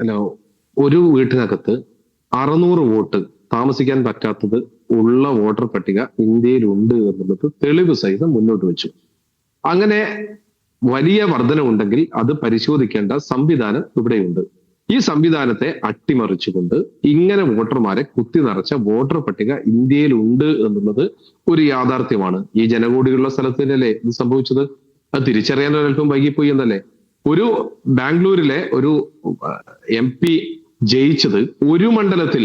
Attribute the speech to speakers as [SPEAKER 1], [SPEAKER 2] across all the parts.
[SPEAKER 1] അല്ല ഒരു വീട്ടിനകത്ത് അറുന്നൂറ് വോട്ട് താമസിക്കാൻ പറ്റാത്തത് ഉള്ള വോട്ടർ പട്ടിക ഇന്ത്യയിൽ ഉണ്ട് എന്നുള്ളത് തെളിവ് സഹിതം മുന്നോട്ട് വെച്ചു. അങ്ങനെ വലിയ വർധനമുണ്ടെങ്കിൽ അത് പരിശോധിക്കേണ്ട സംവിധാനം ഇവിടെയുണ്ട്. ഈ സംവിധാനത്തെ അട്ടിമറിച്ചുകൊണ്ട് ഇങ്ങനെ വോട്ടർമാരെ കുത്തി നിറച്ച വോട്ടർ പട്ടിക ഇന്ത്യയിൽ ഉണ്ട് എന്നുള്ളത് ഒരു യാഥാർത്ഥ്യമാണ്. ഈ ജനകൂടിയുള്ള സ്ഥലത്ത് തന്നെയല്ലേ ഇത് സംഭവിച്ചത്? അത് തിരിച്ചറിയാൻ ഒരല്പം വൈകിപ്പോയി എന്നല്ലേ? ഒരു ബാംഗ്ലൂരിലെ ഒരു എം പി ജയിച്ചത് ഒരു മണ്ഡലത്തിൽ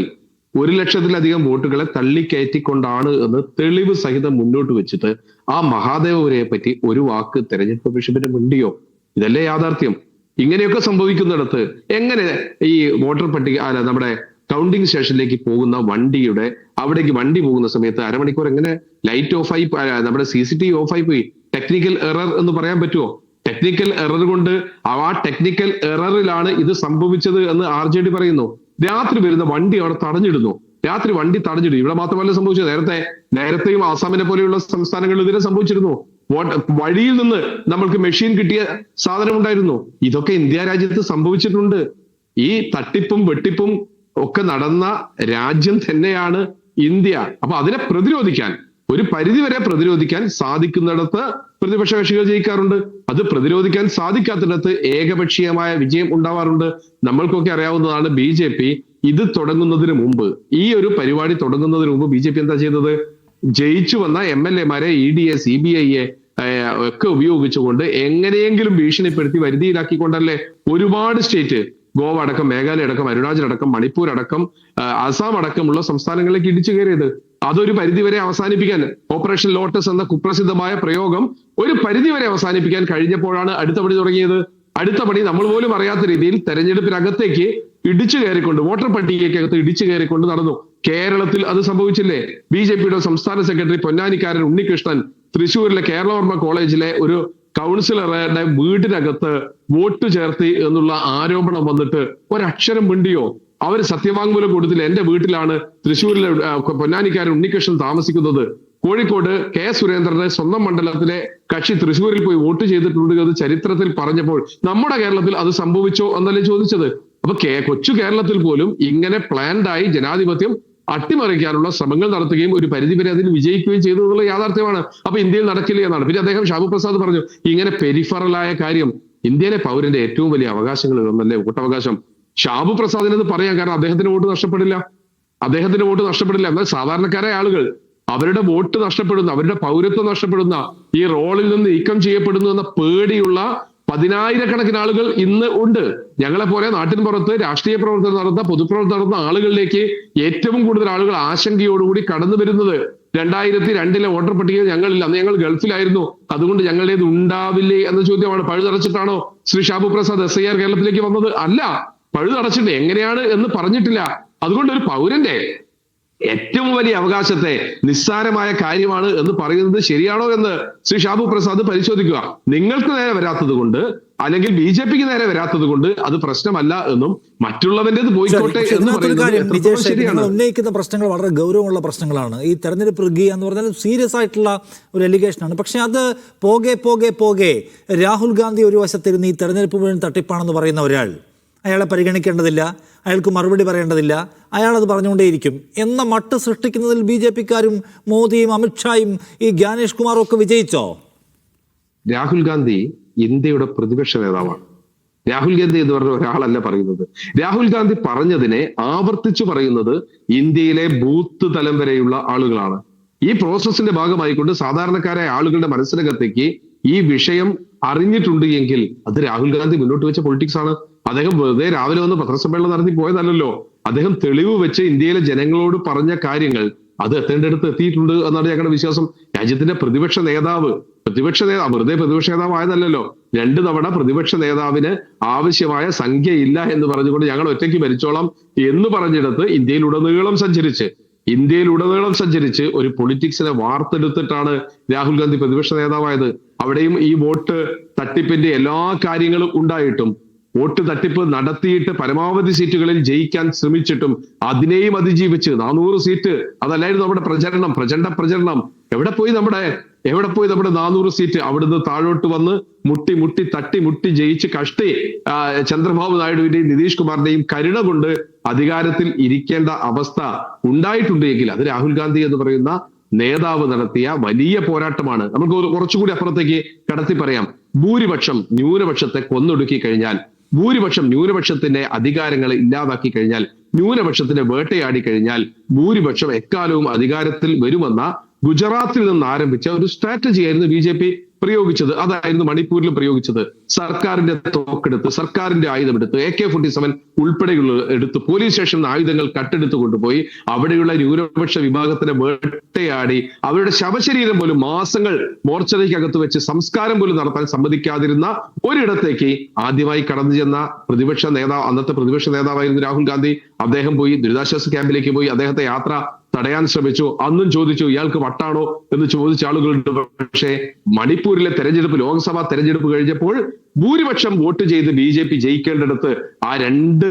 [SPEAKER 1] ഒരു ലക്ഷത്തിലധികം വോട്ടുകളെ തള്ളിക്കയറ്റിക്കൊണ്ടാണ് എന്ന് തെളിവ് സഹിതം മുന്നോട്ട് വെച്ചിട്ട് ആ മഹാദേവപുരയെ പറ്റി ഒരു വാക്ക് തെരഞ്ഞെടുപ്പ് കമ്മീഷന്റെ മിണ്ടിയോ? ഇതല്ലേ യാഥാർത്ഥ്യം. ഇങ്ങനെയൊക്കെ സംഭവിക്കുന്നിടത്ത് എങ്ങനെ ഈ വോട്ടർ പട്ടിക അല്ല നമ്മുടെ കൗണ്ടിങ് സ്റ്റേഷനിലേക്ക് പോകുന്ന വണ്ടിയുടെ അവിടേക്ക് വണ്ടി പോകുന്ന സമയത്ത് അരമണിക്കൂർ എങ്ങനെ ലൈറ്റ് ഓഫ് ആയി പ- നമ്മുടെ C C T V off ആയി പോയി? ടെക്നിക്കൽ എറർ എന്ന് പറയാൻ പറ്റുമോ ടെക്നിക്കൽ എറർ കൊണ്ട് ആ ടെക്നിക്കൽ എററിലാണ് ഇത് സംഭവിച്ചത് എന്ന് ആർ ജെ ഡി പറയുന്നു. രാത്രി വരുന്ന വണ്ടി അവിടെ തടഞ്ഞിടുന്നു. രാത്രി വണ്ടി തടഞ്ഞിടും ഇവിടെ മാത്രമല്ല സംഭവിച്ചത്. നേരത്തെ നേരത്തെയും ആസാമിനെ പോലെയുള്ള സംസ്ഥാനങ്ങളിൽ ഇതിനെ സംഭവിച്ചിരുന്നു. വഴിയിൽ നിന്ന് നമ്മൾക്ക് മെഷീൻ കിട്ടിയ സാധനം ഉണ്ടായിരുന്നു. ഇതൊക്കെ ഇന്ത്യ രാജ്യത്ത് സംഭവിച്ചിട്ടുണ്ട്. ഈ തട്ടിപ്പും വെട്ടിപ്പും ഒക്കെ നടന്ന രാജ്യം തന്നെയാണ് ഇന്ത്യ. അപ്പൊ അതിനെ പ്രതിരോധിക്കാൻ ഒരു പരിധിവരെ പ്രതിരോധിക്കാൻ സാധിക്കുന്നിടത്ത് പ്രതിപക്ഷ കക്ഷികൾ ജയിക്കാറുണ്ട്. അത് പ്രതിരോധിക്കാൻ സാധിക്കാത്തിടത്ത് ഏകപക്ഷീയമായ വിജയം ഉണ്ടാവാറുണ്ട്. നമ്മൾക്കൊക്കെ അറിയാവുന്നതാണ് ബി ജെ പി ഇത് തുടങ്ങുന്നതിന് മുമ്പ്. ഈ ഒരു പരിപാടി തുടങ്ങുന്നതിന് മുമ്പ് ബി ജെ പി എന്താ ചെയ്തത്? ജയിച്ചു വന്ന എം എൽ എമാരെ E D A C B ഐയെ ഒക്കെ ഉപയോഗിച്ചുകൊണ്ട് എങ്ങനെയെങ്കിലും ഭീഷണിപ്പെടുത്തി വരുതിയിലാക്കിക്കൊണ്ടല്ലേ ഒരുപാട് സ്റ്റേറ്റ് ഗോവ അടക്കം മേഘാലയ അടക്കം അരുണാചൽ അടക്കം മണിപ്പൂർ അടക്കം അസാം അടക്കമുള്ള സംസ്ഥാനങ്ങളിലേക്ക് ഇടിച്ചു കയറിയത്. അതൊരു പരിധിവരെ അവസാനിപ്പിക്കാൻ ഓപ്പറേഷൻ ലോട്ടസ് എന്ന കുപ്രസിദ്ധമായ പ്രയോഗം ഒരു പരിധിവരെ അവസാനിപ്പിക്കാൻ കഴിഞ്ഞപ്പോഴാണ് അടുത്ത പണി തുടങ്ങിയത്. അടുത്ത പണി നമ്മൾ പോലും അറിയാത്ത രീതിയിൽ തെരഞ്ഞെടുപ്പിനകത്തേക്ക് ഇടിച്ചു കയറിക്കൊണ്ട് വോട്ടർ പട്ടികയ്ക്കകത്ത് ഇടിച്ചു കയറിക്കൊണ്ട് നടന്നു. കേരളത്തിൽ അത് സംഭവിച്ചില്ലേ? ബി ജെ പിയുടെ സംസ്ഥാന സെക്രട്ടറി പൊന്നാനിക്കാരൻ ഉണ്ണികൃഷ്ണൻ തൃശൂരിലെ കേരളവർമ്മ കോളേജിലെ ഒരു കൗൺസിലറുടെ വീടിനകത്ത് വോട്ട് ചേർത്തി എന്നുള്ള ആരോപണം വന്നിട്ട് ഒരക്ഷരം മിണ്ടിയോ? അവർ സത്യവാങ്മൂലം കൊടുത്തില്ല. എന്റെ വീട്ടിലാണ് തൃശ്ശൂരിലെ പൊന്നാനിക്കാരൻ ഉണ്ണികൃഷ്ണൻ താമസിക്കുന്നത്. കോഴിക്കോട് കെ സുരേന്ദ്രനെ സ്വന്തം മണ്ഡലത്തിലെ കക്ഷി തൃശ്ശൂരിൽ പോയി വോട്ട് ചെയ്തിട്ടുണ്ട് എന്ന് ചരിത്രത്തിൽ പറഞ്ഞപ്പോൾ നമ്മുടെ കേരളത്തിൽ അത് സംഭവിച്ചോ എന്നല്ലേ ചോദിച്ചത്? അപ്പൊ കേ- കൊച്ചു കേരളത്തിൽ പോലും ഇങ്ങനെ പ്ലാൻഡായി ജനാധിപത്യം അട്ടിമറിക്കാനുള്ള ശ്രമങ്ങൾ നടത്തുകയും ഒരു പരിധി വരെ അതിൽ വിജയിക്കുകയും ചെയ്തു എന്നുള്ള യാഥാർത്ഥ്യമാണ്. അപ്പൊ ഇന്ത്യയിൽ നടക്കില്ല എന്നാണ്. പിന്നെ അദ്ദേഹം ഷാബു പ്രസാദ് പറഞ്ഞു ഇങ്ങനെ പെരിഫറലായ കാര്യം ഇന്ത്യയിലെ പൗരന്റെ ഏറ്റവും വലിയ അവകാശങ്ങളിൽ ഒന്നല്ലേ വോട്ടവകാശം ഷാബു പ്രസാദിന് ഇത് പറയാം. കാരണം അദ്ദേഹത്തിന് വോട്ട് നഷ്ടപ്പെടില്ല. അദ്ദേഹത്തിന്റെ വോട്ട് നഷ്ടപ്പെടില്ല. എന്നാൽ സാധാരണക്കാരായ ആളുകൾ അവരുടെ വോട്ട് നഷ്ടപ്പെടുന്ന അവരുടെ പൗരത്വം നഷ്ടപ്പെടുന്ന ഈ റോളിൽ നിന്ന് നീക്കം ചെയ്യപ്പെടുന്നു എന്ന പേടിയുള്ള പതിനായിരക്കണക്കിന് ആളുകൾ ഇന്ന് ഉണ്ട്. ഞങ്ങളെ പോലെ നാട്ടിൻ പുറത്ത് രാഷ്ട്രീയ പ്രവർത്തനം നടന്ന പൊതുപ്രവർത്തനം നടന്ന ആളുകളിലേക്ക് ഏറ്റവും കൂടുതൽ ആളുകൾ ആശങ്കയോടുകൂടി കടന്നു വരുന്നത് രണ്ടായിരത്തി രണ്ടിലെ വോട്ടർ പട്ടിക ഞങ്ങളില്ല. അന്ന് ഞങ്ങൾ ഗൾഫിലായിരുന്നു. അതുകൊണ്ട് ഞങ്ങളുടേത് ഉണ്ടാവില്ലേ എന്ന ചോദ്യമാണ്. പഴുതടച്ചിട്ടാണോ Shri Shabu Prasad S I R കേരളത്തിലേക്ക് വന്നത്? അല്ല. പഴുതടച്ചിട്ട് എങ്ങനെയാണ് എന്ന് പറഞ്ഞിട്ടില്ല. അതുകൊണ്ട് ഒരു പൗരന്റെ ഏറ്റവും വലിയ അവകാശത്തെ നിസ്സാരമായ കാര്യമാണ് എന്ന് പറയുന്നത് ശരിയാണോ എന്ന് ശ്രീ ഷാബു പ്രസാദ് പരിശോധിക്കുക. നിങ്ങൾക്ക് നേരെ വരാത്തത് കൊണ്ട് അല്ലെങ്കിൽ ബി ജെ പിക്ക് നേരെ വരാത്തത് കൊണ്ട് അത് പ്രശ്നമല്ല എന്നും മറ്റുള്ളവന്റേത്
[SPEAKER 2] ശരി,
[SPEAKER 1] പോയിക്കോട്ടെ എന്ന് പറയുന്നത്
[SPEAKER 2] ഉന്നയിക്കുന്ന പ്രശ്നങ്ങൾ വളരെ ഗൗരവമുള്ള പ്രശ്നങ്ങളാണ്. ഈ തെരഞ്ഞെടുപ്പ് പ്രക്രിയ എന്ന് പറഞ്ഞാൽ സീരിയസ് ആയിട്ടുള്ള ഒരു എലിഗേഷനാണ് പക്ഷെ അത് പോകെ പോകെ പോകെ രാഹുൽ ഗാന്ധി ഒരു വശത്തിരുന്ന് ഈ തെരഞ്ഞെടുപ്പ് മുഴുവൻ തട്ടിപ്പാണെന്ന് പറയുന്ന ഒരാൾ അയാളെ പരിഗണിക്കേണ്ടതില്ല അയാൾക്ക് മറുപടി പറയേണ്ടതില്ല അയാളത് പറഞ്ഞുകൊണ്ടേയിരിക്കും. എന്ന മട്ട് സൃഷ്ടിക്കുന്നതിൽ ബി ജെ പിക്കാരും മോദിയും അമിത്ഷായും ഈ ജ്ഞാനേഷ് കുമാറും ഒക്കെ വിജയിച്ചോ?
[SPEAKER 1] രാഹുൽ ഗാന്ധി ഇന്ത്യയുടെ പ്രതിപക്ഷ നേതാവാണ്. രാഹുൽ ഗാന്ധി എന്ന് പറഞ്ഞ ഒരാളല്ല പറയുന്നത്. രാഹുൽ ഗാന്ധി പറഞ്ഞതിനെ ആവർത്തിച്ചു പറയുന്നത് ഇന്ത്യയിലെ ബൂത്ത് തലം വരെയുള്ള ആളുകളാണ്. ഈ പ്രോസസ്സിന്റെ ഭാഗമായിക്കൊണ്ട് സാധാരണക്കാരായ ആളുകളുടെ മനസ്സിനകത്തേക്ക് ഈ വിഷയം അറിഞ്ഞിട്ടുണ്ട് എങ്കിൽ അത് രാഹുൽ ഗാന്ധി മുന്നോട്ട് വെച്ച പൊളിറ്റിക്സ് ആണ്. അദ്ദേഹം വെറുതെ രാവിലെ വന്ന് പത്രസമ്മേളനം നടത്തി പോയതല്ലല്ലോ. അദ്ദേഹം തെളിവ് വെച്ച് ഇന്ത്യയിലെ ജനങ്ങളോട് പറഞ്ഞ കാര്യങ്ങൾ അത് എത്തേണ്ടടുത്ത് എത്തിയിട്ടുണ്ട് എന്നാണ് ഞങ്ങളുടെ വിശ്വാസം. രാജ്യത്തിന്റെ പ്രതിപക്ഷ നേതാവ് പ്രതിപക്ഷ നേതാവ് വെറുതെ പ്രതിപക്ഷ നേതാവ് ആയതല്ലല്ലോ. രണ്ടു തവണ പ്രതിപക്ഷ നേതാവിന് ആവശ്യമായ സംഖ്യ ഇല്ല എന്ന് പറഞ്ഞുകൊണ്ട് ഞങ്ങൾ ഒറ്റയ്ക്ക് ഭരിച്ചോളാം എന്ന് പറഞ്ഞിടത്ത് ഇന്ത്യയിലുടനീളം സഞ്ചരിച്ച് ഇന്ത്യയിൽ ഉടനീളം സഞ്ചരിച്ച് ഒരു പൊളിറ്റിക്സിനെ വാർത്തെടുത്തിട്ടാണ് രാഹുൽ ഗാന്ധി പ്രതിപക്ഷ നേതാവായത്. അവിടെയും ഈ വോട്ട് തട്ടിപ്പിന്റെ എല്ലാ കാര്യങ്ങളും ഉണ്ടായിട്ടും വോട്ട് തട്ടിപ്പ് നടത്തിയിട്ട് പരമാവധി സീറ്റുകളിൽ ജയിക്കാൻ ശ്രമിച്ചിട്ടും അതിനെയും അതിജീവിച്ച് നാനൂറ് സീറ്റ് അതല്ലായിരുന്നു നമ്മുടെ പ്രചരണം പ്രചണ്ഡ പ്രചരണം. എവിടെ പോയി നമ്മുടെ എവിടെ പോയി നമ്മുടെ നാനൂറ് സീറ്റ്? അവിടുന്ന് താഴോട്ട് വന്ന് മുട്ടി മുട്ടി തട്ടി മുട്ടി ജയിച്ച് കഷ്ടി ചന്ദ്രബാബു നായിഡുവിന്റെയും നിതീഷ് കുമാറിന്റെയും കരുണ കൊണ്ട് അധികാരത്തിൽ ഇരിക്കേണ്ട അവസ്ഥ ഉണ്ടായിട്ടുണ്ടെങ്കിൽ അത് രാഹുൽ ഗാന്ധി എന്ന് പറയുന്ന നേതാവ് നടത്തിയ വലിയ പോരാട്ടമാണ്. നമുക്ക് കുറച്ചുകൂടി അപ്പുറത്തേക്ക് കടത്തി പറയാം. ഭൂരിപക്ഷം ന്യൂനപക്ഷത്തെ കൊന്നൊടുക്കി കഴിഞ്ഞാൽ ഭൂരിപക്ഷം ന്യൂനപക്ഷത്തിന്റെ അധികാരങ്ങൾ ഇല്ലാതാക്കി കഴിഞ്ഞാൽ ന്യൂനപക്ഷത്തിനെ വേട്ടയാടി കഴിഞ്ഞാൽ ഭൂരിപക്ഷം എക്കാലവും അധികാരത്തിൽ വരുമെന്ന ഗുജറാത്തിൽ നിന്ന് ആരംഭിച്ച ഒരു സ്ട്രാറ്റജി ആയിരുന്നു ബി ജെ പി പ്രയോഗിച്ചത്. അതായിരുന്നു മണിപ്പൂരിൽ പ്രയോഗിച്ചത്. സർക്കാരിന്റെ തോക്കെടുത്ത് സർക്കാരിന്റെ ആയുധമെടുത്ത് എ കെ ഫോർട്ടി സെവൻ ഉൾപ്പെടെയുള്ള എടുത്ത് പോലീസ് സ്റ്റേഷനിൽ ആയുധങ്ങൾ കട്ടെടുത്ത് കൊണ്ടുപോയി അവിടെയുള്ള ന്യൂനപക്ഷ വിഭാഗത്തിനെ വേട്ടയാടി അവരുടെ ശവശരീരം പോലും മാസങ്ങൾ മോർച്ചറിക്കകത്ത് വെച്ച് സംസ്കാരം പോലും നടത്താൻ സമ്മതിക്കാതിരുന്ന ഒരിടത്തേക്ക് ആദ്യമായി കടന്നു ചെന്ന പ്രതിപക്ഷ നേതാവ് അന്നത്തെ പ്രതിപക്ഷ നേതാവായിരുന്നു രാഹുൽ ഗാന്ധി. അദ്ദേഹം പോയി ദുരിതാശ്വാസ ക്യാമ്പിലേക്ക് പോയി. അദ്ദേഹത്തെ യാത്ര തടയാൻ ശ്രമിച്ചു. അന്നും ചോദിച്ചു ഇയാൾക്ക് വട്ടാണോ? എന്ന് ചോദിച്ച ആളുകളുണ്ട്. പക്ഷേ മണിപ്പൂരിലെ തെരഞ്ഞെടുപ്പ് ലോക്സഭാ തെരഞ്ഞെടുപ്പ് കഴിഞ്ഞപ്പോൾ ഭൂരിപക്ഷം വോട്ട് ചെയ്ത് ബി ജെ പി ജയിക്കേണ്ടിടത്ത് ആ രണ്ട്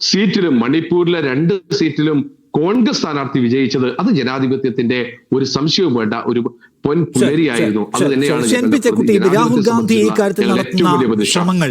[SPEAKER 1] സീറ്റിലും മണിപ്പൂരിലെ രണ്ട് സീറ്റിലും കോൺഗ്രസ് സ്ഥാനാർത്ഥി വിജയിച്ചത് അത് ജനാധിപത്യത്തിന്റെ ഒരു സംശയവും വേണ്ട ഒരു പൊൻ പുലരിയായിരുന്നു. അത് തന്നെയാണ്
[SPEAKER 2] രാഹുൽ ഗാന്ധി ഈ കാര്യത്തിൽ നടത്തുന്ന ശ്രമങ്ങൾ